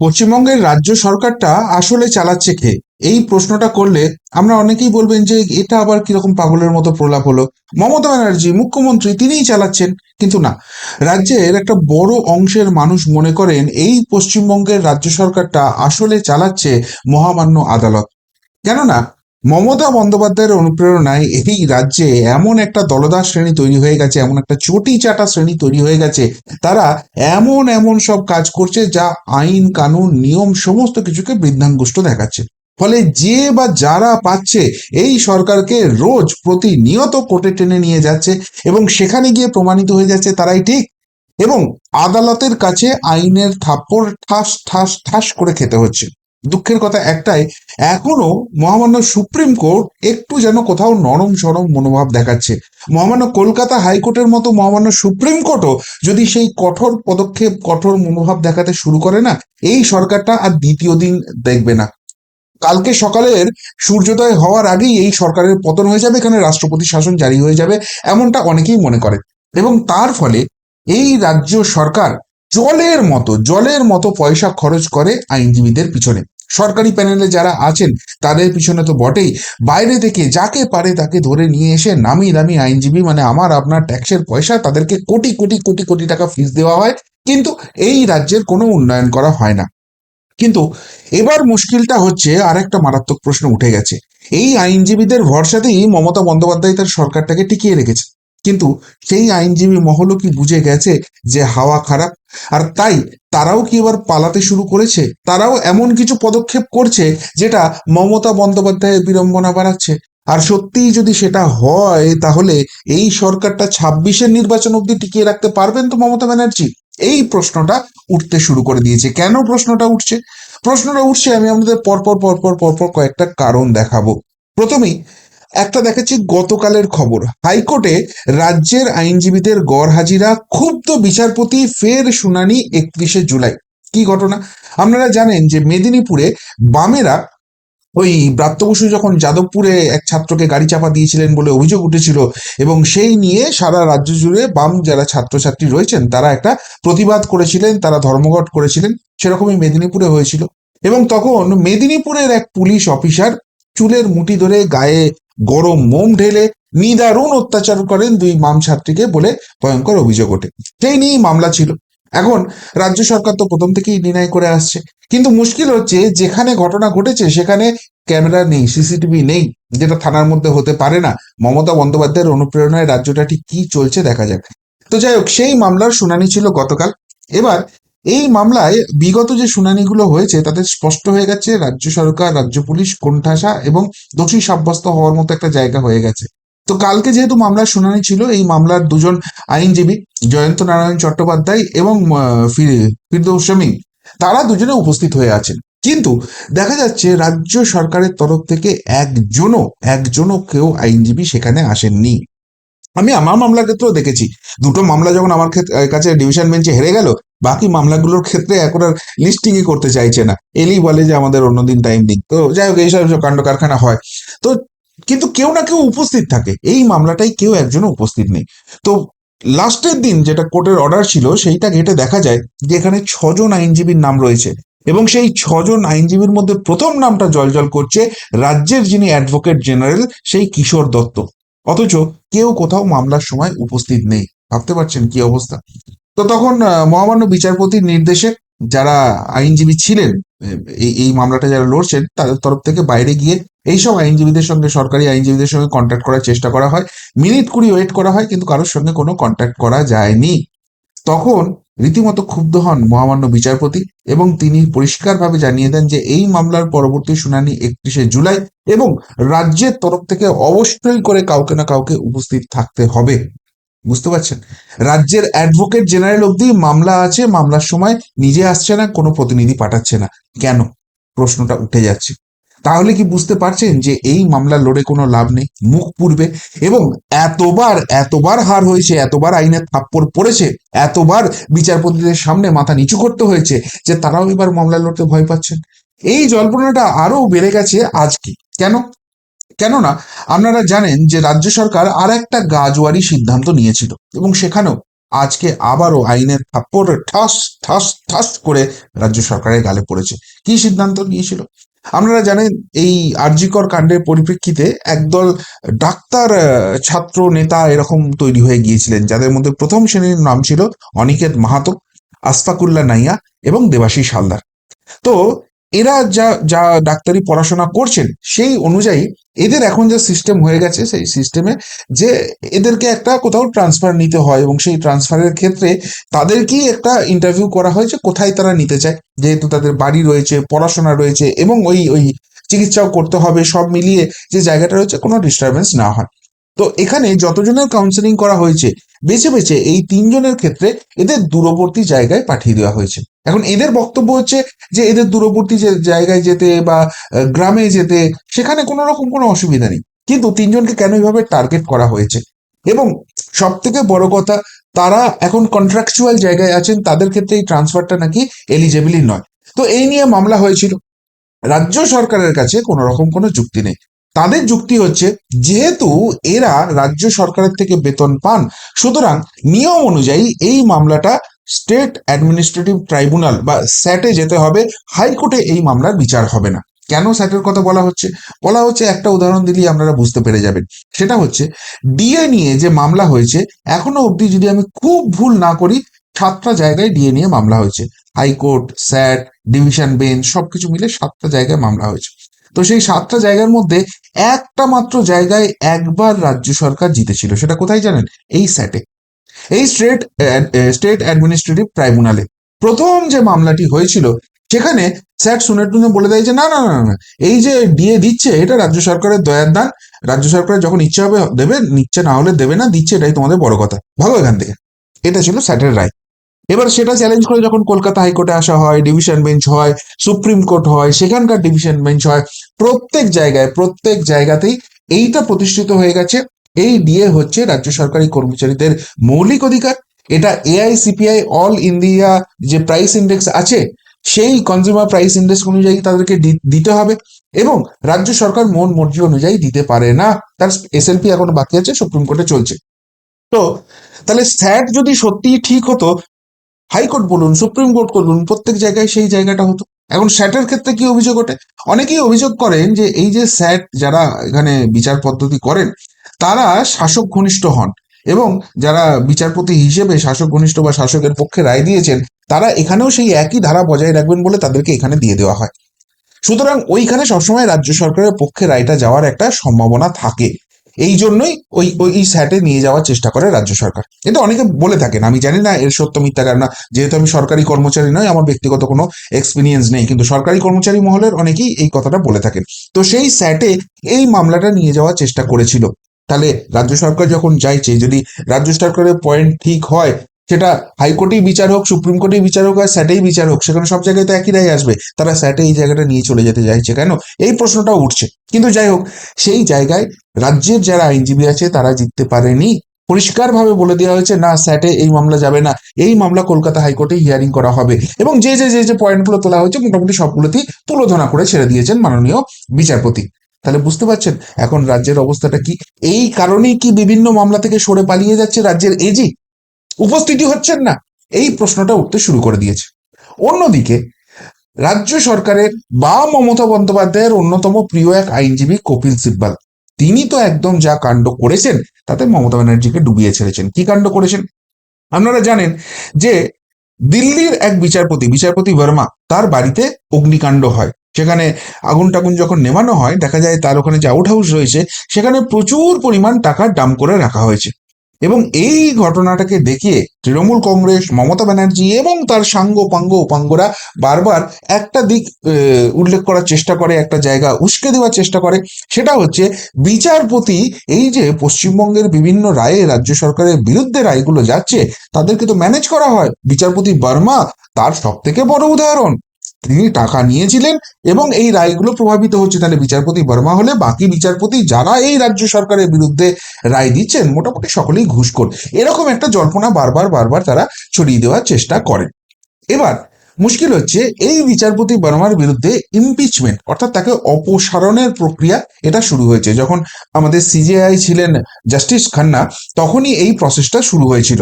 পশ্চিমবঙ্গের রাজ্য সরকারটা আসলে চালাচ্ছে খে এই প্রশ্নটা করলে আমরা অনেকেই বলবেন যে এটা আবার কীরকম পাগলের মতো প্রলাপ হলো। মমতা ব্যানার্জি, মুখ্যমন্ত্রী তিনিই চালাচ্ছেন, কিন্তু না। রাজ্যের একটা বড় অংশের মানুষ মনে করেন এই পশ্চিমবঙ্গের রাজ্য সরকারটা আসলে চালাচ্ছে মহামান্য আদালত। কেননা মমতা বন্দ্যোপাধ্যায়ের অনুপ্রেরণায় এই রাজ্যে এমন একটা দলদাস শ্রেণি তৈরি হয়ে গেছে, এমন একটা চটি চাটা শ্রেণি তৈরি হয়ে গেছে। তারা এমন এমন সব কাজ করছে যা আইন, কানুন, নিয়ম সমস্ত কিছুকে বৃদ্ধাঙ্গুষ্ট দেখাচ্ছে। ফলে যে বা যারা পাচ্ছে, এই সরকারকে রোজ প্রতিনিয়ত কোর্টে টেনে নিয়ে যাচ্ছে এবং সেখানে গিয়ে প্রমাণিত হয়ে যাচ্ছে তারাই ঠিক। এবং আদালতের কাছে আইনের থাপ্পড় ঠাস ঠাস ঠাস করে খেতে হচ্ছে। দুঃখের কথা একটাই, এখনও মহামান্য সুপ্রিম কোর্ট একটু যেন কোথাও নরম সরম মনোভাব দেখাচ্ছে। মহামান্য কলকাতা হাইকোর্টের মতো মহামান্য সুপ্রিম কোর্টও যদি সেই কঠোর পদক্ষেপ, কঠোর মনোভাব দেখাতে শুরু করে না, এই সরকারটা আর দ্বিতীয় দিন দেখবে না। কালকে সকালের সূর্যোদয় হওয়ার আগেই এই সরকারের পতন হয়ে যাবে, এখানে রাষ্ট্রপতি শাসন জারি হয়ে যাবে, এমনটা অনেকেই মনে করে এবং তার ফলে এই রাজ্য সরকার জলের মতো জলের মতো পয়সা খরচ করে আইনজীবীদের পিছনে। সরকারি প্যানেলে যারা আছেন, তাদের পিছনে তো বটেই। বাইরে থেকে যাকে পারে তাকে ধরে নিয়ে এসে নামি দামি আইনজীবী মানে আমার আপনার ট্যাক্সের পয়সা, তাদেরকে কোটি কোটি কোটি কোটি টাকা ফিস দেওয়া হয়। কিন্তু এই রাজ্যের কোনো উন্নয়ন করা হয় না। কিন্তু এবার মুশকিলটা হচ্ছে আর একটা মারাত্মক প্রশ্ন উঠে গেছে। এই আইনজীবীদের ভরসাতেই মমতা বন্দ্যোপাধ্যায় তার সরকারটাকে টিকিয়ে রেখেছে। কিন্তু সেই আইনজীবী মহলও কি বুঝে গেছে যে হাওয়া খারাপ? আর তাই তারাও কি এবার পালাতে শুরু করেছে? তারাও এমন কিছু পদক্ষেপ করছে যেটা মমতা বন্দ্যোপাধ্যায়ের বিড়ম্বনা বাড়াচ্ছে। আর সত্যিই যদি সেটা হয়, তাহলে এই সরকারটা ছাব্বিশের নির্বাচন অবধি টিকিয়ে রাখতে পারবেন তো মমতা ব্যানার্জি? এই প্রশ্নটা উঠতে শুরু করে দিয়েছে। কেন প্রশ্নটা উঠছে? প্রশ্নটা উঠছে আমি আমাদের পরপর পরপর পরপর কয়েকটা কারণ দেখাবো। প্রথমেই একটা দেখাচ্ছি গতকালের খবর। হাইকোর্টে রাজ্যের আইনজীবীদের গড় হাজিরা ক্ষুব্ধ বিচারপতি ফের শুনানি একত্রিশে জুলাই। কি ঘটনা? আপনারা জানেন যে মেদিনীপুরে বামেরা ওই ব্রাত্য বসু যখন যাদবপুরে এক ছাত্রকে গাড়ি চাপা দিয়েছিলেন বলে অভিযোগ উঠেছিল এবং সেই নিয়ে সারা রাজ্য জুড়ে বাম যারা ছাত্রছাত্রী রয়েছেন, তারা একটা প্রতিবাদ করেছিলেন, তারা ধর্মঘট করেছিলেন, সেরকমই মেদিনীপুরে হয়েছিল। এবং তখন মেদিনীপুরের এক পুলিশ অফিসার চুলের মুঠি ধরে গায়ে গরম মোম ঢেলে নিদারুণ অত্যাচার করেন দুই মাম ছাত্রীকে বলে ভয়ঙ্কর অভিযোগ ওঠে। সেই নিয়েই মামলা ছিল। এখন রাজ্য সরকার তো প্রথম থেকেই নির্ণয় করে আসছে। কিন্তু মুশকিল হচ্ছে যেখানে ঘটনা ঘটেছে সেখানে ক্যামেরা নেই, সিসিটিভি নেই, যেটা থানার মধ্যে হতে পারে না। মমতা বন্দ্যোপাধ্যায়ের অনুপ্রেরণায় রাজ্যটা ঠিক কি চলছে দেখা যাক। তো যাই হোক, সেই মামলার শুনানি ছিল গতকাল। এবার এই মামলায় বিগত যে শুনানিগুলো হয়েছে, তাতে স্পষ্ট হয়ে গেছে রাজ্য সরকার, রাজ্য পুলিশ, কোণঠাসা এবং দোষী সাব্যস্ত হওয়ার মতো একটা জায়গা হয়ে গেছে। তো কালকে যেহেতু মামলার শুনানি ছিল, এই মামলার দুজন আইনজীবী জয়ন্ত নারায়ণ চট্টোপাধ্যায় এবং ফিরদৌস তারা দুজনে উপস্থিত হয়ে আছেন। কিন্তু দেখা যাচ্ছে রাজ্য সরকারের তরফ থেকে একজনও একজনও কেউ আইনজীবী সেখানে আসেননি। আমি আমার মামলার ক্ষেত্রেও দেখেছি। দুটো মামলা যখন আমার কাছে ডিভিশন বেঞ্চে হেরে গেল বাকি মামলাগুলোর ক্ষেত্রে এখন আর লিস্টিংই করতে চাইছে না। এলেই বলে যে আমাদের অন্যদিন টাইম দিন তো যাই হোক, এইসব সব কাণ্ড কারখানা হয়। তো কিন্তু কেউ না কেউ উপস্থিত থাকে। এই মামলাটাই কেউ একজনও উপস্থিত নেই। তো লাস্টের দিন যেটা কোর্টের অর্ডার ছিল, সেইটা ঘেটে দেখা যায় যে এখানে ছজন আইনজীবীর নাম রয়েছে। এবং সেই ছজন আইনজীবীর মধ্যে প্রথম নামটা জলজল করছে রাজ্যের যিনি অ্যাডভোকেট জেনারেল সেই কিশোর দত্ত। অথচ কেউ কোথাও মামলার সময় উপস্থিত নেই। ভাবতে পারছেন কি অবস্থা? তো তখন মহামান্য বিচারপতির নির্দেশে যারা আইনজীবী ছিলেন, এই এই মামলাটা যারা লড়ছেন, তাদের তরফ থেকে বাইরে গিয়ে এইসব আইনজীবীদের সঙ্গে, সরকারি আইনজীবীদের সঙ্গে কন্ট্যাক্ট করার চেষ্টা করা হয়। মিনিট কুড়ি ওয়েট করা হয়, কিন্তু কারোর সঙ্গে কোনো কন্ট্যাক্ট করা যায়নি। তখন রীতিমতো ক্ষুব্ধ হন মহামান্য বিচারপতি এবং তিনি পরিষ্কারভাবে জানিয়ে দেন যে এই মামলার পরবর্তী শুনানি একত্রিশে জুলাই এবং রাজ্যের তরফ থেকে অবশ্যই করে কাউকে না কাউকে উপস্থিত থাকতে হবে। বুঝতে পারছেন? রাজ্যের অ্যাডভোকেট জেনারেল অবধি মামলা আছে, মামলার সময় নিজে আসছে না, কোনো প্রতিনিধি পাঠাচ্ছে না। কেন? প্রশ্নটা উঠে যাচ্ছে। তাহলে কি বুঝতে পারছেন যে এই মামলা লড়ে কোনো লাভ নেই? মুখ পুড়বে। এবং এতবার এতবার হার হয়েছে, এতবার আইনের থাপ্পড় পড়েছে, এতবার বিচারপতিদের সামনে মাথা নিচু করতে হয়েছে যে তারাও এবার মামলা লড়তে ভয় পাচ্ছেন। এই জল্পনাটা আরও বেড়ে গেছে আজকে। কেন? কেননা আপনারা জানেন যে রাজ্য সরকার আর একটা গাজওয়ারি সিদ্ধান্ত নিয়েছিল এবং সেখানেও আজকে আবারও আইনের থাপ্পড় ঠাস ঠাস ঠাস করে রাজ্য সরকারের গালে পড়েছে। কি সিদ্ধান্ত নিয়েছিল? আপনারা জানেন এই আরজিকর কাণ্ডের পরিপ্রেক্ষিতে একদল ডাক্তার ছাত্র, নেতা এরকম তৈরি হয়ে গিয়েছিলেন, যাদের মধ্যে প্রথম শ্রেণির নাম ছিল অনিকেত মাহাতো আসফাকুল্লা নাইয়া এবং দেবাশিস হালদার। তো এরা যা যা ডাক্তারি পড়াশোনা করছেন, সেই অনুযায়ী এদের এখন যে সিস্টেম হয়ে গেছে, সেই সিস্টেমে যে এদেরকে একটা কোথাও ট্রান্সফার নিতে হয় এবং সেই ট্রান্সফারের ক্ষেত্রে তাদেরকেই একটা ইন্টারভিউ করা হয়েছে, কোথায় তারা নিতে চায়। যেহেতু তাদের বাড়ি রয়েছে, পড়াশোনা রয়েছে এবং ওই ওই চিকিৎসাও করতে হবে, সব মিলিয়ে যে জায়গাটা রয়েছে, কোনো ডিস্টারবেন্স না হয়। তো এখানে যতজনের কাউন্সেলিং করা হয়েছে, বেছে বেছে এই তিনজনের ক্ষেত্রে এদের দূরবর্তী জায়গায় পাঠিয়ে দেওয়া হয়েছে। এখন এদের বক্তব্য হচ্ছে যে এদের দূরবর্তী যে জায়গায় যেতে বা গ্রামে যেতে সেখানে কোনো রকম কোনো অসুবিধা নেই। কিন্তু তিনজনকে কেন এইভাবে টার্গেট করা হয়েছে? এবং সব থেকে বড় কথা, তারা এখন কন্ট্রাকচুয়াল জায়গায় আছেন, তাদের ক্ষেত্রে এই ট্রান্সফারটা নাকি এলিজেবলই নয়। তো এই নিয়ে মামলা হয়েছিল। রাজ্য সরকারের কাছে কোনো রকম কোনো যুক্তি নেই। তাদের যুক্তি হচ্ছে, যেহেতু এরা রাজ্য সরকারের থেকে বেতন পান, সুতরাং নিয়ম অনুযায়ী এই মামলাটা স্টেট অ্যাডমিনিস্ট্রেটিভ ট্রাইব্যুনাল বা স্যাটে যেতে হবে, হাইকোর্টে এই মামলার বিচার হবে না। কেন স্যাটের কথা বলা হচ্ছে? বলা হচ্ছে, একটা উদাহরণ দিলেই আপনারা বুঝতে পেরে যাবেন। সেটা হচ্ছে, ডিএ নিয়ে যে মামলা হয়েছে, এখনও অবধি যদি আমি খুব ভুল না করি, সাতটা জায়গায় ডিএ নিয়ে মামলা হয়েছে। হাইকোর্ট, স্যাট, ডিভিশন বেঞ্চ, সবকিছু মিলে সাতটা জায়গায় মামলা হয়েছে। তো সেই সাতটা জায়গার মধ্যে একটা মাত্র জায়গায় একবার রাজ্য সরকার জিতেছিল, সেটা কোথায় জানেন? এই স্যাটে এই স্টেট স্টেট অ্যাডমিনিস্ট্রেটিভ ট্রাইব্যুনালে প্রথম যে মামলাটি হয়েছিল, সেখানে স্যাট শুনে টুনে বলে দেয় যে, না না না না এই যে ডিএ দিচ্ছে, এটা রাজ্য সরকারের দয়ার দান। রাজ্য সরকারের যখন ইচ্ছা হবে দেবে, নিচ্ছে না হলে দেবে না, দিচ্ছে, এটাই তোমাদের বড় কথা। ভালো এখান থেকে। এটা ছিল স্যাটের রায়। এবার সেটা চ্যালেঞ্জ করে যখন কলকাতা হাইকোর্টে আসা হয় ডিভিশন বেঞ্চ হয়, সুপ্রিম কোর্ট হয়, সেখানকার ডিভিশন বেঞ্চ হয়, প্রত্যেক জায়গায়, প্রত্যেক জায়গাতেই এইটা প্রতিষ্ঠিত হয়ে গেছে। এই ডিএ হচ্ছে রাজ্য সরকারি কর্মচারীদের মৌলিক অধিকার। এটা এআইসিপিআই অল ইন্ডিয়া যে প্রাইস ইন্ডেক্স আছে, সেই কনজিউমার প্রাইস ইন্ডেক্স অনুযায়ী তাদেরকে দিতে হবে এবং রাজ্য সরকার মন মর্জি অনুযায়ী দিতে পারে না। তার এসএলপি এখনও বাকি আছে, সুপ্রিম কোর্টে চলছে। তো, তাহলে স্যাট যদি সত্যি ঠিক হতো হাইকোর্ট বলুন, সুপ্রিম কোর্ট বলুন প্রত্যেক জায়গায় সেই জায়গাটা হতো। এখন স্যাটের ক্ষেত্রে কি অভিযোগ ওঠে? অনেকেই অভিযোগ করেন যে এই যে স্যাট যারা এখানে বিচার পদ্ধতি করেন, তারা শাসক ঘনিষ্ঠ হন এবং যারা বিচারপতি হিসেবে শাসক ঘনিষ্ঠ বা শাসকের পক্ষে রায় দিয়েছেন, তারা এখানেও সেই একই ধারা বজায় রাখবেন বলে তাদেরকে এখানে দিয়ে দেওয়া হয়। সুতরাং ওইখানে সবসময় রাজ্য সরকারের পক্ষে রায়টা যাওয়ার একটা সম্ভাবনা থাকে। এই জন্যই ওই ওই স্যাটে নিয়ে যাওয়ার চেষ্টা করে রাজ্য সরকার। কিন্তু অনেকে বলে থাকেন, আমি জানি না এর সত্য মিথ্যা কারণ যেহেতু আমি সরকারি কর্মচারী নয় আমার ব্যক্তিগত কোনো এক্সপিরিয়েন্স নেই। কিন্তু সরকারি কর্মচারী মহলের অনেকেই এই কথাটা বলে থাকেন। তো সেই স্যাটে এই মামলাটা নিয়ে যাওয়ার চেষ্টা করেছিল। তাহলে রাজ্য সরকার যখন চাইছে যদি রাজ্য সরকারের পয়েন্ট ঠিক হয় সেটা হাইকোর্টেই বিচার হোক, সুপ্রিম কোর্টেই বিচার হোক আর স্যাটেই বিচার হোক, সেখানে সব জায়গায় তো একই রায় আসবে। তারা স্যাটে এই জায়গাটা নিয়ে চলে যেতে চাইছে কেন? এই প্রশ্নটাও উঠছে। কিন্তু যাই হোক, সেই জায়গায় রাজ্যের যারা আইনজীবী আছে, তারা জিততে পারেনি। পরিষ্কারভাবে বলে দেওয়া হয়েছে, না, স্যাটে এই মামলা যাবে না। এই মামলা কলকাতা হাইকোর্টে হিয়ারিং করা হবে। এবং যে যে যে যে পয়েন্টগুলো তোলা হয়েছে, মোটামুটি সবগুলোতেই তুলোধনা করে ছেড়ে দিয়েছেন মাননীয় বিচারপতি। তাহলে বুঝতে পারছেন, এখন রাজ্যের অবস্থাটা কি? এই কারণেই কি বিভিন্ন মামলা থেকে সরে পালিয়ে যাচ্ছে রাজ্যের এজি? উপস্থিতি হচ্ছেন না? এই প্রশ্নটা উঠতে শুরু করে দিয়েছে। অন্যদিকে, রাজ্য সরকারের বা মমতা বন্দ্যোপাধ্যায়ের অন্যতম প্রিয় এক আইনজীবী কপিল সিব্বাল, তিনি তো একদম যা কাণ্ড করেছেন, তাতে মমতা ব্যানার্জিকে ডুবিয়ে ছেড়েছেন। কি কাণ্ড করেছেন? আপনারা জানেন যে দিল্লির এক বিচারপতি বিচারপতি বর্মা, তার বাড়িতে অগ্নিকাণ্ড হয়। সেখানে আগুন টাগুন যখন নেমানো হয়, দেখা যায় তার ওখানে যে আউট হাউস রয়েছে, সেখানে প্রচুর পরিমাণ টাকা ডাম করে রাখা হয়েছে। এবং এই ঘটনাটাকে দেখিয়ে তৃণমূল কংগ্রেস, মমতা ব্যানার্জি এবং তার সাঙ্গ পাঙ্গ উপাঙ্গরা বারবার একটা দিক উল্লেখ করার চেষ্টা করে, একটা জায়গা উস্কে দেওয়ার চেষ্টা করে। সেটা হচ্ছে বিচারপতি, এই যে পশ্চিমবঙ্গের বিভিন্ন রায়ে রাজ্য সরকারের বিরুদ্ধে রায়গুলো যাচ্ছে, তাদেরকে তো ম্যানেজ করা হয়। বিচারপতি বর্মা তার সব থেকে বড় উদাহরণ। তিনি টাকা নিয়েছিলেন এবং এই রায়গুলো প্রভাবিত হচ্ছে তাহলে বিচারপতি বর্মা হলে বাকি বিচারপতি যারা এই রাজ্য সরকারের বিরুদ্ধে রায় দিচ্ছেন মোটামুটি সকলেই ঘুষখোর। এরকম একটা জল্পনা বারবার বারবার তারা ছড়িয়ে দেওয়ার চেষ্টা করেন। এবার মুশকিল হচ্ছে এই বিচারপতি বর্মার বিরুদ্ধে ইমপিচমেন্ট অর্থাৎ তাকে অপসারণের প্রক্রিয়া এটা শুরু হয়েছে। যখন আমাদের সিজেআই ছিলেন জাস্টিস খান্না, তখনই এই প্রসেসটা শুরু হয়েছিল।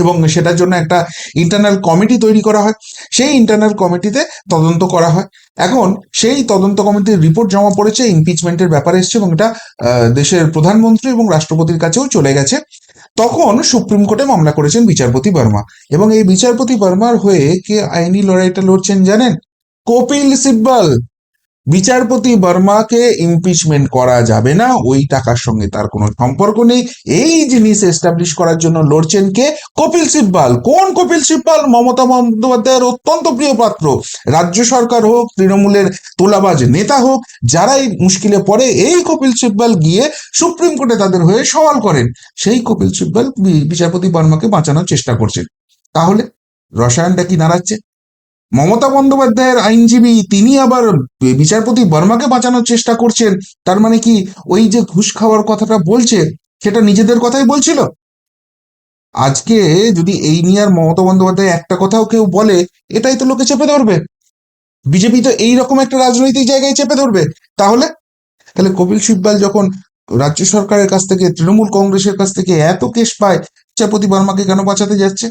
এবং সেটার জন্য একটা ইন্টারনাল কমিটি তৈরি করা হয়। সেই ইন্টারনাল কমিটিতে তদন্ত করা হয়। এখন সেই তদন্ত কমিটির রিপোর্ট জমা পড়েছে ইমপিচমেন্টের ব্যাপারে এসছে এবং এটা দেশের প্রধানমন্ত্রী এবং রাষ্ট্রপতির কাছেও চলে গেছে। তখন সুপ্রিম কোর্টে মামলা করেছেন বিচারপতি বর্মা এবং এই বিচারপতি বর্মার হয়ে কে আইনি লড়াইটা লড়ছেন জানেন? কপিল সিব্বল। বিচারপতি বর্মাকে ইমপিচমেন্ট করা যাবে না, ওই টাকার সঙ্গে তার কোনো সম্পর্ক নেই। এই জিনিস এস্টাবলিশ করার জন্য লড়ছেন কে? কপিল সিব্বাল। কোন কপিল সিব্বাল? মমতা বন্দ্যোপাধ্যায়ের অত্যন্ত প্রিয় পাত্র। রাজ্য সরকার হোক, তৃণমূলের তোলাবাজ নেতা হোক যারা এই মুশকিলে পড়ে, এই কপিল সিব্বাল গিয়ে সুপ্রিম কোর্টে তাদের হয়ে সওয়াল করেন। সেই কপিল সিব্বাল বিচারপতি বর্মাকে বাঁচানোর চেষ্টা করছেন। তাহলে রসায়নটা কি নাড়াচ্ছে? মমতা বন্দ্যোপাধ্যায়ের আইনজীবী তিনি আবার বিচারপতি বর্মাকে বাঁচানোর চেষ্টা করছেন। তার মানে কি ওই যে ঘুষ খাওয়ার কথাটা বলছে, সেটা নিজেদের কথাই বলছিল? আজকে যদি এই নিয়ে আর মমতা বন্দ্যোপাধ্যায় একটা কথাও কেউ বলে, এটাই তো লোকে চেপে ধরবে। বিজেপি তো এইরকম একটা রাজনৈতিক জায়গায় চেপে ধরবে। তাহলে? তাহলে কপিল সিব্বাল যখন রাজ্য সরকারের কাছ থেকে, তৃণমূল কংগ্রেসের কাছ থেকে এত কেস পায়, বিচারপতি বর্মাকে কেন বাঁচাতে যাচ্ছে?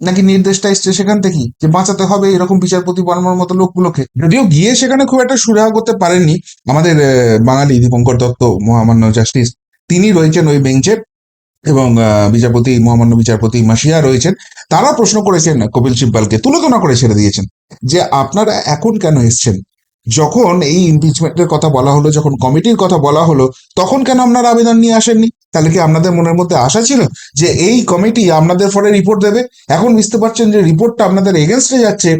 নাকি নির্দেশটা এসছে সেখান থেকেই? যে বাঁচাতে হবে এরকম বিচারপতি বর্মার মতো লোকগুলোকে। যদিও গিয়ে সেখানে খুব একটা সুরাহা করতে পারেননি আমাদের বাঙালি দীপঙ্কর দত্ত, মহামান্য জাস্টিস। তিনি রয়েছেন ওই বেঞ্চে এবং বিচারপতি, মহামান্য বিচারপতি মাসিয়া রয়েছেন। তারা প্রশ্ন করেছেন কপিল সিব্বালকে, তুলোধনা করে ছেড়ে দিয়েছেন যে আপনারা এখন কেন এসছেন? যখন এই ইমপিচমেন্টের কথা বলা হলো, যখন কমিটির কথা বলা হলো, তখন কেন আপনারা আবেদন নিয়ে আসেননি? তাহলে কি আপনাদের মনের মধ্যে আশা ছিল যে এই কমিটি আপনাদের ফলে রিপোর্ট দেবে? এখন বুঝতে পারছেন যে রিপোর্টটা আপনাদের এগেনস্টে যাচ্ছে।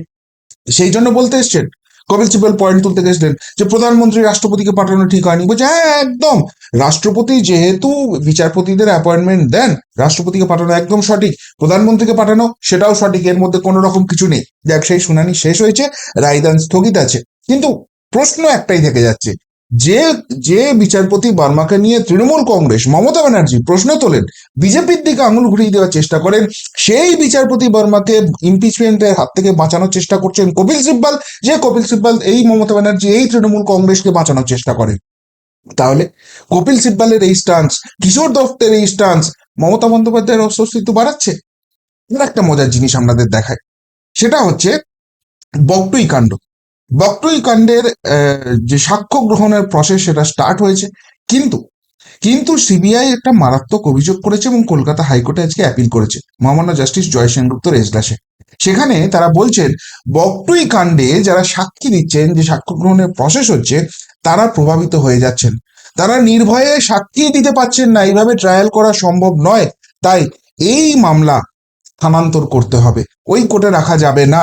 সেই জন্য বলতে এসছেন, কপিল সিব্বল পয়েন্ট তুলতে গেছিলেন যে প্রধানমন্ত্রী রাষ্ট্রপতিকে পাঠানো ঠিক হয়নি। বলছে হ্যাঁ একদম। রাষ্ট্রপতি যেহেতু বিচারপতিদের অ্যাপয়েন্টমেন্ট দেন, রাষ্ট্রপতিকে পাঠানো একদম সঠিক। প্রধানমন্ত্রীকে পাঠানো, সেটাও সঠিক। এর মধ্যে কোনো রকম কিছু নেই। দেখ, সেই শুনানি শেষ হয়েছে, রায়দান স্থগিত আছে। কিন্তু প্রশ্ন একটাই থেকে যাচ্ছে যে যে বিচারপতি বার্মাকে নিয়ে তৃণমূল কংগ্রেস, মমতা ব্যানার্জি প্রশ্ন তোলেন, বিজেপির দিকে আঙুল ঘুরিয়ে দেওয়ার চেষ্টা করেন, সেই বিচারপতি বার্মাকে ইমপিচমেন্টের হাত থেকে বাঁচানোর চেষ্টা করছেন কপিল সিব্বাল, যে কপিল সিব্বাল এই মমতা ব্যানার্জি এই তৃণমূল কংগ্রেসকে বাঁচানোর চেষ্টা করে তাহলে কপিল সিব্বালের এই স্টান্স কিশোর দত্তের এই স্টান্স মমতা বন্দ্যোপাধ্যায়ের অস্বস্তিত্ব বাড়াচ্ছে? একটা মজার জিনিস আমাদের দেখায়। সেটা হচ্ছে বকটুই কাণ্ড। বকটুই কাণ্ডের যে সাক্ষ্য গ্রহণের প্রসেস সেটা স্টার্ট হয়েছে। কিন্তু কিন্তু সিবিআই একটা মারাত্মক অভিযোগ করেছে এবং কলকাতা হাইকোর্টে আজকে অ্যাপিল করেছে, মহামান্য জাস্টিস জয় সেনগুপ্তর এজলাসে সেখানে তারা বলছেন বকটুই কাণ্ডে যারা সাক্ষী দিচ্ছেন যে সাক্ষ্য গ্রহণের প্রসেস হচ্ছে, তারা প্রভাবিত হয়ে যাচ্ছেন। তারা নির্ভয়ে সাক্ষী দিতে পারছেন না, এইভাবে ট্রায়াল করা সম্ভব নয়। তাই এই মামলা স্থানান্তর করতে হবে। ওই কোর্টে রাখা যাবে না।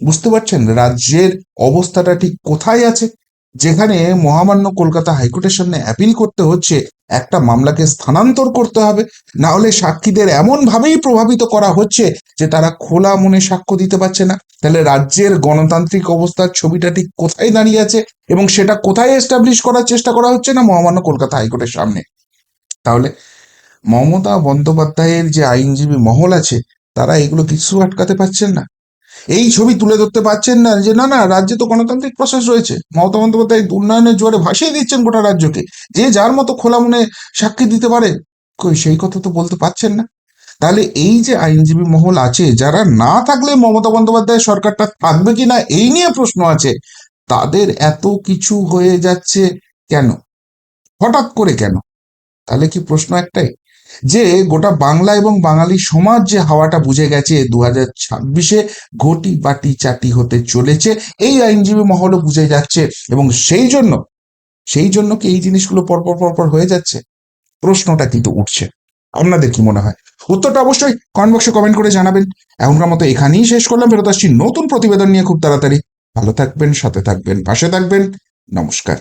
বুঝতে পারছেন? রাজ্যের অবস্থাটা ঠিক কোথায় আছে? যেখানে মহামান্য কলকাতা হাইকোর্টের সামনে অ্যাপিল করতে হচ্ছে, একটা মামলাকে স্থানান্তর করতে হবে। না হলে সাক্ষীদের এমন ভাবেই প্রভাবিত করা হচ্ছে যে তারা খোলা মনে সাক্ষ্য দিতে পারছে না। তাহলে রাজ্যের গণতান্ত্রিক অবস্থার ছবিটা ঠিক কোথায় দাঁড়িয়ে আছে? এবং সেটা কোথায় এস্টাবলিশ করার চেষ্টা করা হচ্ছে না মহামান্য কলকাতা হাইকোর্টের সামনে? তাহলে মমতা বন্দ্যোপাধ্যায়ের যে আইনজীবী মহল আছে, তারা এগুলো কিছু আটকাতে পারছেন না। এই ছবি তুলে ধরতে পারছেন না যে, না না, রাজ্যে তো গণতান্ত্রিক প্রসেস রয়েছে। মমতা বন্দ্যোপাধ্যায় উন্নয়নের জোরে ভাসিয়ে দিচ্ছেন গোটা রাজ্যকে। যে যার মতো খোলা মনে সাক্ষী দিতে পারে সেই কথা তো বলতে পারছেন না। তাহলে এই যে আইনজীবী মহল আছে, যারা না থাকলে মমতা বন্দ্যোপাধ্যায় সরকারটা থাকবে কি না, এই নিয়ে প্রশ্ন আছে। তাদের এত কিছু হয়ে যাচ্ছে কেন? হঠাৎ করে কেন? তাহলে কি প্রশ্ন একটাই? যে গোটা বাংলা এবং বাঙালি সমাজ যে হাওয়াটা বুঝে গেছে দু হাজার ছাব্বিশে ঘটি বাটি চাটি হতে চলেছে, এই আইনজীবী মহলও বুঝে যাচ্ছে এবং সেই জন্য সেই জন্য কি এই জিনিসগুলো পরপর পরপর হয়ে যাচ্ছে? প্রশ্নটা কিন্তু উঠছে। আপনাদের কি মনে হয়? উত্তরটা অবশ্যই কমেন্ট বক্সে কমেন্ট করে জানাবেন। এখনকার মতো এখানেই শেষ করলাম। ফেরত আসছি নতুন প্রতিবেদন নিয়ে খুব তাড়াতাড়ি। ভালো থাকবেন, সাথে থাকবেন, পাশে থাকবেন। নমস্কার।